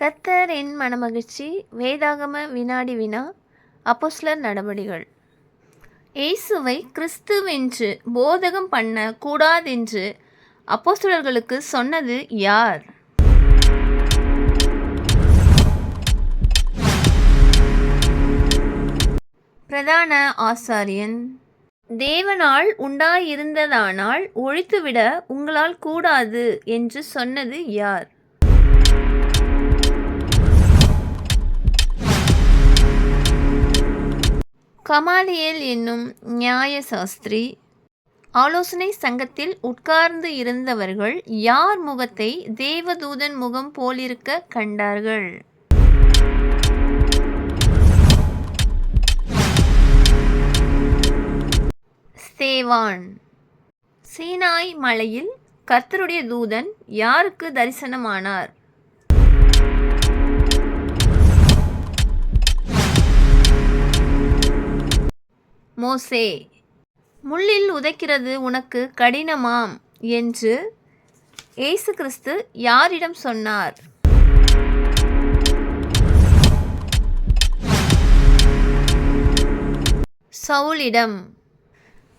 கத்தர் என் மனமகிழ்ச்சி வேதாகம வினாடி வினா அப்போஸ்லர் நடபடிகள். இயேசுவை கிறிஸ்துவென்று போதகம் பண்ண கூடாதென்று அப்போஸ்தலர்களுக்கு சொன்னது யார்? பிரதான ஆசாரியன் தேவனால் உண்டாயிருந்ததானால் ஒழித்துவிட உங்களால் கூடாது என்று சொன்னது யார்? கமாலியேல் என்னும் நியாய சாஸ்திரி ஆலோசனை சங்கத்தில் உட்கார்ந்து இருந்தவர்கள் யார் முகத்தை தேவதூதன் முகம் போலிருக்க கண்டார்கள்? ஸ்தேவான் சீனாய் மலையில் கர்த்தருடைய தூதன் யாருக்கு தரிசனமானார்? மோசே முள்ளில் உதைக்கிறது உனக்கு கடினமாம் என்று இயேசு கிறிஸ்து யாரிடம் சொன்னார். சவுலிடம்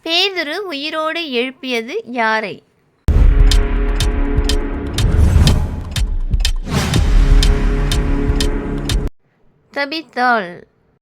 பேதுரு உயிரோடு எழுப்பியது யாரை? தபித்தாள்